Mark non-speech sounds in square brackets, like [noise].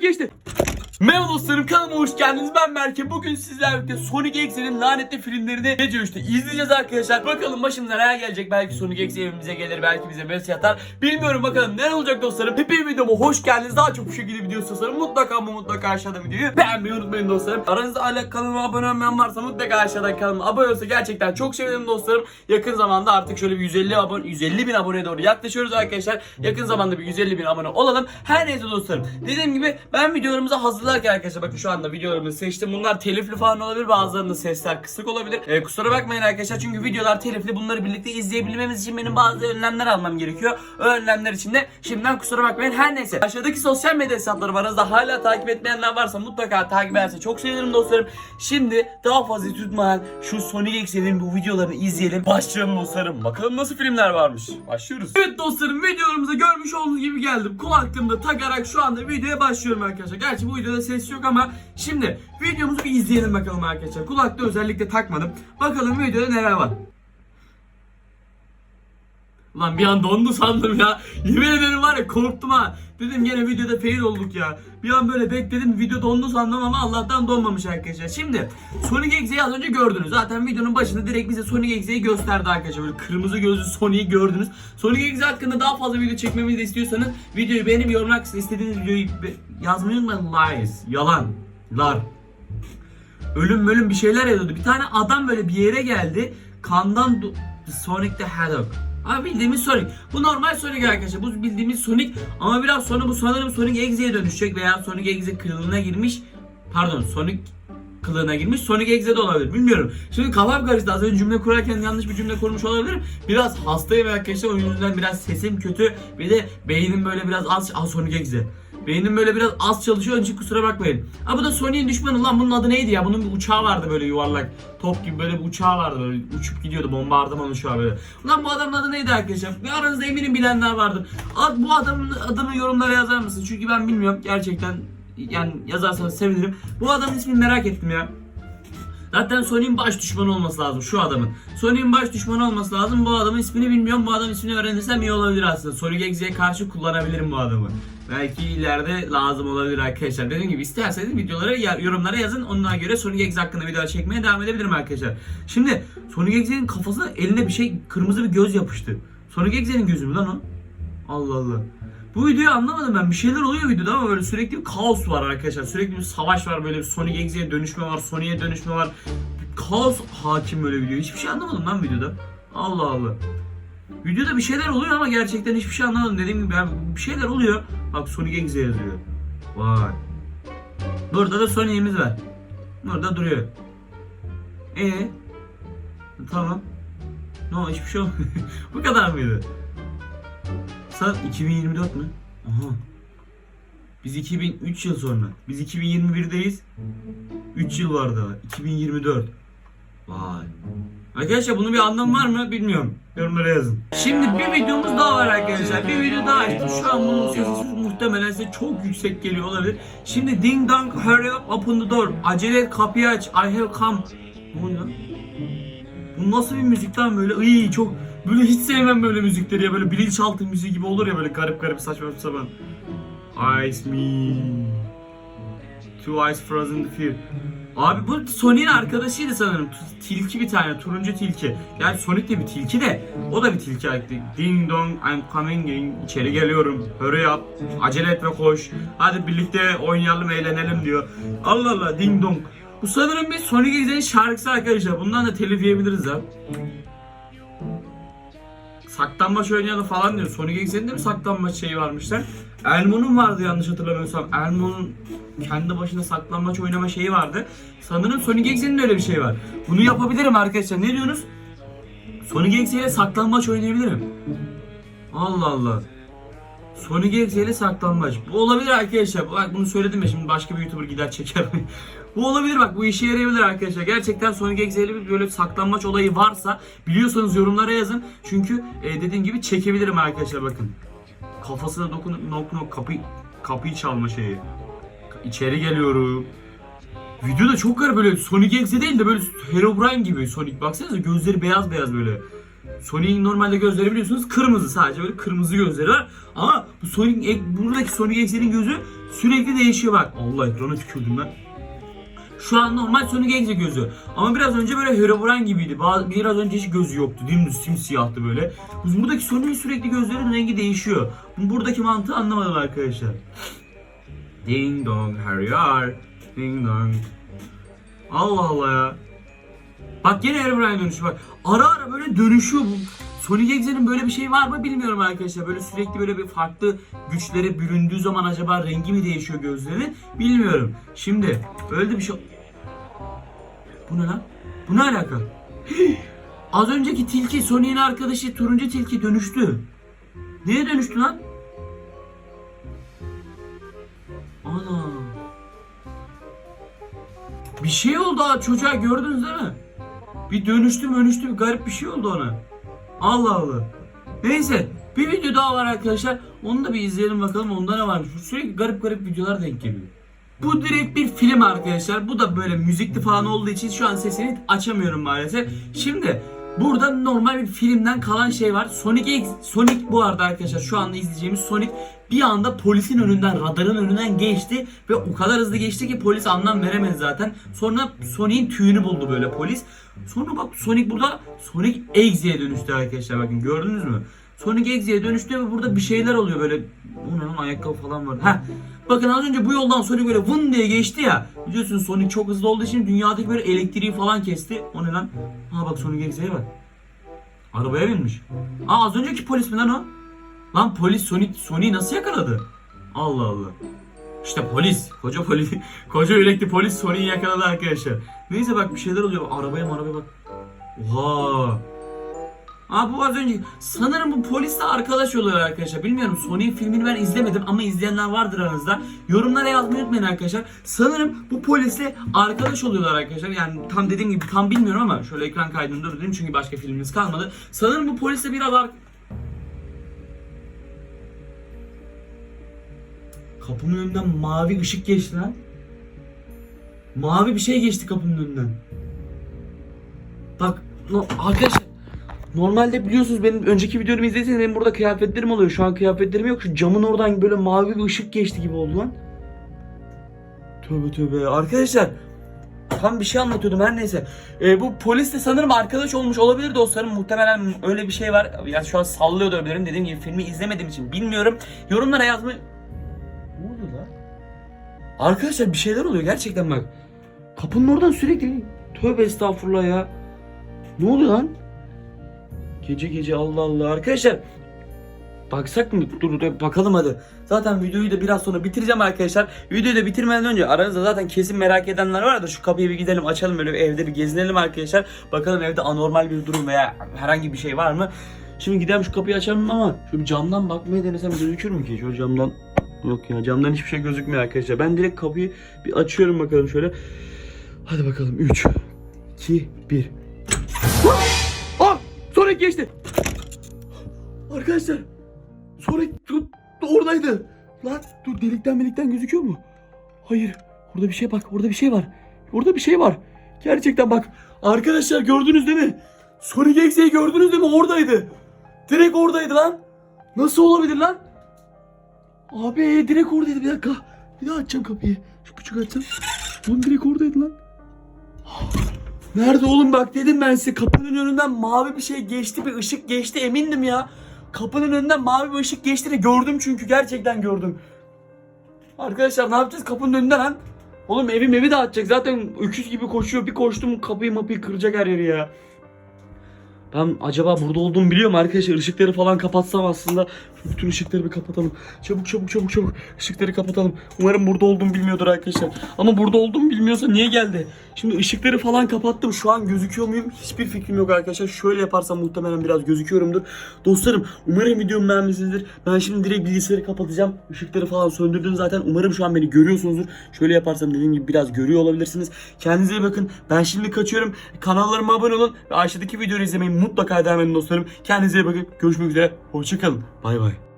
geçti. Merhaba dostlarım kanalıma hoş geldiniz. Ben Berke. Bugün sizlerle birlikte Sonic X'in lanetli filmlerini gece 3'te izleyeceğiz arkadaşlar. Bakalım başımıza neler gelecek. Belki Sonic X evimize gelir. Belki bize mesaj atar. Bilmiyorum bakalım neler olacak dostlarım. Hepim videoma hoş geldiniz. Daha çok bu şekilde video istiyorsanız mutlaka ama mutlaka aşağıda videoyu beğenmeyi unutmayın dostlarım. Aranızda hala kanalıma abone olmayan varsa mutlaka aşağıdan kanalıma abone olursa gerçekten çok sevinirim dostlarım. Yakın zamanda artık şöyle bir 150 abone 150 bin aboneye doğru yaklaşıyoruz arkadaşlar. Yakın zamanda bir 150 bin abone olalım. Her neyse dostlarım. Dediğim gibi ben videolarımızı hazırlarken arkadaşlar bakın şu anda videolarımı seçtim. Bunlar telifli falan olabilir. Bazılarında sesler kısık olabilir. Ee, kusura bakmayın arkadaşlar çünkü videolar telifli. Bunları birlikte izleyebilmemiz için benim bazı önlemler almam gerekiyor. O önlemler için de şimdiden kusura bakmayın. Her neyse. Aşağıdaki sosyal medya hesapları var. Aranızda hala takip etmeyenler varsa mutlaka takip ederse çok sevinirim dostlarım. Şimdi daha fazla tutmayan şu Sonic X'in bu videolarını izleyelim. Başlayalım dostlarım. Bakalım nasıl filmler varmış. Başlıyoruz. Evet dostlarım videolarımızı görmüş olduğunuz gibi geldim. Kulaklığımda takarak şu anda videoya başlıyorum arkadaşlar. Gerçi bu videoda ses yok ama şimdi videomuzu bir izleyelim bakalım arkadaşlar. Kulaklığı özellikle takmadım. Bakalım videoda neler var. Ulan bir an dondu sandım ya. Yemin ederim var ya korktum ha. Dedim gene videoda fail olduk ya. Bir an böyle bekledim video dondu sandım ama Allah'tan donmamış arkadaşlar. Şimdi Sonic X'yi az önce gördünüz. Zaten videonun başında direkt bize Sonic X'yi gösterdi arkadaşlar. Böyle kırmızı gözlü Sonic'i gördünüz. Sonic X hakkında daha fazla video çekmemizi de istiyorsanız videoyu beğenip yorumlar istediğiniz videoyu yazmayı unutmayın. Lies. Yalanlar. Ölüm ölüm bir şeyler yazıyordu. Bir tane adam böyle bir yere geldi. Kandan Sonic the Hedgehog. Abi bildiğimiz Sonic. Bu normal Sonic arkadaşlar. Bu bildiğimiz Sonic ama biraz sonra bu sanırım Sonic Exe'ye dönüşecek veya Sonic Exe kılığına girmiş. Pardon Sonic kılığına girmiş. Sonic Exe de olabilir. Bilmiyorum. Şimdi kafam karıştı. Az önce cümle kurarken yanlış bir cümle kurmuş olabilirim. Biraz hastayım arkadaşlar. O yüzden biraz sesim kötü. Bir de beynim böyle biraz az. Ah Sonic Exe. Beynim böyle biraz az çalışıyor için kusura bakmayın. Ha bu da Sony'in düşmanı lan bunun adı neydi ya? Bunun bir uçağı vardı böyle yuvarlak. Top gibi böyle bir uçağı vardı böyle uçup gidiyordu bombardıman uçağı böyle. Ulan bu adamın adı neydi arkadaşlar? Bir aranızda eminim bilenler vardır. Ad, bu adamın adını yorumlara yazar mısın? Çünkü ben bilmiyorum gerçekten yani yazarsanız sevinirim. Bu adamın ismini merak ettim ya. Zaten Sony'in baş düşmanı olması lazım şu adamın. Sony'in baş düşmanı olması lazım. Bu adamın ismini bilmiyorum. Bu adamın ismini öğrenirsem iyi olabilir aslında. Sonic X'ye karşı kullanabilirim bu adamı. Belki ileride lazım olabilir arkadaşlar. Dediğim gibi isterseniz videolara yorumlara yazın. Onlara göre Sonic X hakkında videolar çekmeye devam edebilirim arkadaşlar. Şimdi Sonic X'in kafasına eline bir şey kırmızı bir göz yapıştı. Sonic X'in gözü mü lan o? Allah Allah. Bu videoyu anlamadım ben. Bir şeyler oluyor videoda ama böyle sürekli bir kaos var arkadaşlar. Sürekli bir savaş var böyle bir Sonic X'e dönüşme var, Sonic'e dönüşme var. Bir kaos hakim böyle video. Hiçbir şey anlamadım lan videoda. Allah Allah. Videoda bir şeyler oluyor ama gerçekten hiçbir şey anlamadım. Dediğim gibi ben bir şeyler oluyor. Bak Sonic X'e yazıyor. Vay. Burada da Sonic'imiz var. Burada duruyor. E Tamam. No hiçbir şey olmuyor. [laughs] Bu kadar mıydı? Sen 2024 mü? Aha. Biz 2003 yıl sonra. Biz 2021'deyiz. 3 yıl var daha. 2024. Vay. Arkadaşlar bunun bir anlamı var mı bilmiyorum. Yorumlara yazın. Şimdi bir videomuz daha var arkadaşlar. Bir video daha açtım. Şu an bunun sesi muhtemelen size çok yüksek geliyor olabilir. Şimdi ding dong hurry up open the door. Acele et kapıyı aç. I have come. Ne oluyor? Bu nasıl bir müzik lan böyle? Iy çok böyle hiç sevmem böyle müzikleri ya böyle bilinçaltı müziği gibi olur ya böyle garip garip saçma sapan. Ice me. Two eyes frozen fear. Abi bu Sonic'in arkadaşıydı sanırım. Tilki bir tane, turuncu tilki. Yani Sonic de bir tilki de, o da bir tilki. Ding dong, I'm coming in. İçeri geliyorum. Hurry up. Acele et ve koş. Hadi birlikte oynayalım, eğlenelim diyor. Allah Allah, ding dong. Bu sanırım bir Sonic X'in şarkısı arkadaşlar. Bundan da telif yiyebiliriz ha. Saklambaç oynayalım falan diyor. Sonic X'in de mi saklambaç şeyi varmışlar? Elmo'nun vardı yanlış hatırlamıyorsam. Elmo'nun kendi başına saklambaç oynama şeyi vardı. Sanırım Sonic X'in de öyle bir şey var. Bunu yapabilirim arkadaşlar. Ne diyorsunuz? Sonic X ile saklambaç oynayabilirim. Allah Allah. Sonic X ile saklambaç. Bu olabilir arkadaşlar. Bak bunu söyledim ya şimdi başka bir YouTuber gider çeker. [laughs] bu olabilir bak bu işe yarayabilir arkadaşlar. Gerçekten Sonic X ile bir böyle saklambaç olayı varsa biliyorsanız yorumlara yazın. Çünkü e, dediğim gibi çekebilirim arkadaşlar bakın. Kafasına dokunup nok nok kapı kapıyı çalma şeyi. İçeri geliyorum. Video da çok garip böyle Sonic X'e değil de böyle Herobrine gibi Sonic. Baksanıza gözleri beyaz beyaz böyle. Sonic'in normalde gözleri biliyorsunuz kırmızı sadece böyle kırmızı gözleri var. Ama bu Sonic ek- buradaki Sonic X'in gözü sürekli değişiyor bak. Allah ekrana tükürdüm ben. Şu an normal Sonic X gözü. Ama biraz önce böyle Herobrine gibiydi. Bazı, biraz önce hiç gözü yoktu. Dümdüz simsiyahtı böyle. Buradaki Sonic'in sürekli gözlerinin rengi değişiyor. Buradaki mantığı anlamadım arkadaşlar. Ding dong, here you are. Ding dong. Allah Allah ya. Bak yine Herobrine dönüşü bak. Ara ara böyle dönüşüyor bu. Sonic X'in böyle bir şey var mı bilmiyorum arkadaşlar. Böyle sürekli böyle bir farklı güçlere büründüğü zaman acaba rengi mi değişiyor gözlerinin bilmiyorum. Şimdi öyle bir şey... Bu ne lan? Bu ne alaka? [gasps] Az önceki tilki Sonic'in arkadaşı turuncu tilki dönüştü. Neye dönüştü lan? Ana. Bir şey oldu ha çocuğa gördünüz değil mi? Bir dönüştü dönüştü bir garip bir şey oldu ona. Allah Allah. Neyse bir video daha var arkadaşlar. Onu da bir izleyelim bakalım onda ne varmış. Sürekli garip garip videolar denk geliyor. Bu direkt bir film arkadaşlar. Bu da böyle müzikli falan olduğu için şu an sesini açamıyorum maalesef. Şimdi burada normal bir filmden kalan şey var. Sonic X, Sonic bu arada arkadaşlar şu anda izleyeceğimiz Sonic bir anda polisin önünden, radarın önünden geçti ve o kadar hızlı geçti ki polis anlam veremedi zaten. Sonra Sonic'in tüyünü buldu böyle polis. Sonra bak Sonic burada Sonic X'ye dönüştü arkadaşlar bakın gördünüz mü? Sonic X'ye dönüştü ve burada bir şeyler oluyor böyle. Bu ne lan ayakkabı falan var. Heh. Bakın az önce bu yoldan Sonic böyle vın diye geçti ya. Biliyorsunuz Sonic çok hızlı olduğu için dünyadaki böyle elektriği falan kesti. O ne lan? Ha bak Sonic X'ye bak. Arabaya binmiş. Aa az önceki polis mi lan o? Lan polis Sonic Sonic'i nasıl yakaladı? Allah Allah. İşte polis. Koca polis. [laughs] Koca yürekli polis Sonic'i yakaladı arkadaşlar. Neyse bak bir şeyler oluyor. Arabaya mı arabaya bak. Oha. Aa bu az önce sanırım bu polisle arkadaş oluyor arkadaşlar. Bilmiyorum Sony filmini ben izlemedim ama izleyenler vardır aranızda. Yorumlara yazmayı unutmayın arkadaşlar. Sanırım bu polisle arkadaş oluyorlar arkadaşlar. Yani tam dediğim gibi tam bilmiyorum ama şöyle ekran kaydını durdurayım çünkü başka filmimiz kalmadı. Sanırım bu polisle biraz ar- Kapının önünden mavi ışık geçti lan. Mavi bir şey geçti kapının önünden. Bak arkadaşlar Normalde biliyorsunuz benim önceki videomu izlediyseniz benim burada kıyafetlerim oluyor. Şu an kıyafetlerim yok. Şu camın oradan böyle mavi bir ışık geçti gibi oldu lan. Tövbe tövbe. Arkadaşlar tam bir şey anlatıyordum her neyse. Ee, bu polis de sanırım arkadaş olmuş olabilir dostlarım. Muhtemelen öyle bir şey var. Ya şu an sallıyor da olabilirim. Dediğim gibi filmi izlemediğim için bilmiyorum. Yorumlara yazmayı... Ne oluyor lan? Arkadaşlar bir şeyler oluyor gerçekten bak. Kapının oradan sürekli... Tövbe estağfurullah ya. Ne oluyor lan? Gece gece Allah Allah. Arkadaşlar baksak mı? Dur dur bakalım hadi. Zaten videoyu da biraz sonra bitireceğim arkadaşlar. Videoyu da bitirmeden önce aranızda zaten kesin merak edenler vardır. Şu kapıyı bir gidelim açalım böyle bir evde bir gezinelim arkadaşlar. Bakalım evde anormal bir durum veya herhangi bir şey var mı? Şimdi gidelim şu kapıyı açalım ama şu camdan bakmayı denesem gözükür mü ki? Şu camdan Yok ya camdan hiçbir şey gözükmüyor arkadaşlar. Ben direkt kapıyı bir açıyorum bakalım şöyle. Hadi bakalım 3 2 1 Ah! Sonic geçti. Arkadaşlar. Sonic dur, oradaydı. Lan dur delikten delikten gözüküyor mu? Hayır. Orada bir şey bak. Orada bir şey var. Orada bir şey var. Gerçekten bak. Arkadaşlar gördünüz değil mi? Sonic X'yi gördünüz değil mi? Oradaydı. Direkt oradaydı lan. Nasıl olabilir lan? Abi direkt oradaydı. Bir dakika. Bir daha açacağım kapıyı. Şu küçük açsam. Oğlum direkt oradaydı lan. Nerede oğlum bak dedim ben size kapının önünden mavi bir şey geçti bir ışık geçti emindim ya. Kapının önünden mavi bir ışık geçti de gördüm çünkü gerçekten gördüm. Arkadaşlar ne yapacağız kapının önünden lan? Oğlum evim evi dağıtacak zaten öküz gibi koşuyor bir koştum kapıyı mapıyı kıracak her yeri ya. Ben acaba burada olduğumu biliyorum arkadaşlar ışıkları falan kapatsam aslında bütün ışıkları bir kapatalım. Çabuk çabuk çabuk çabuk ışıkları kapatalım. Umarım burada olduğumu bilmiyordur arkadaşlar. Ama burada olduğumu bilmiyorsa niye geldi? Şimdi ışıkları falan kapattım. Şu an gözüküyor muyum? Hiçbir fikrim yok arkadaşlar. Şöyle yaparsam muhtemelen biraz gözüküyorumdur. Dostlarım umarım videomu beğenmişsinizdir. Ben şimdi direkt bilgisayarı kapatacağım. Işıkları falan söndürdüm zaten. Umarım şu an beni görüyorsunuzdur. Şöyle yaparsam dediğim gibi biraz görüyor olabilirsiniz. Kendinize bakın. Ben şimdi kaçıyorum. Kanallarıma abone olun. Ve aşağıdaki videoyu izlemeyi mutlaka devam edin dostlarım. Kendinize iyi bakın. Görüşmek üzere. Hoşçakalın. Bay bay.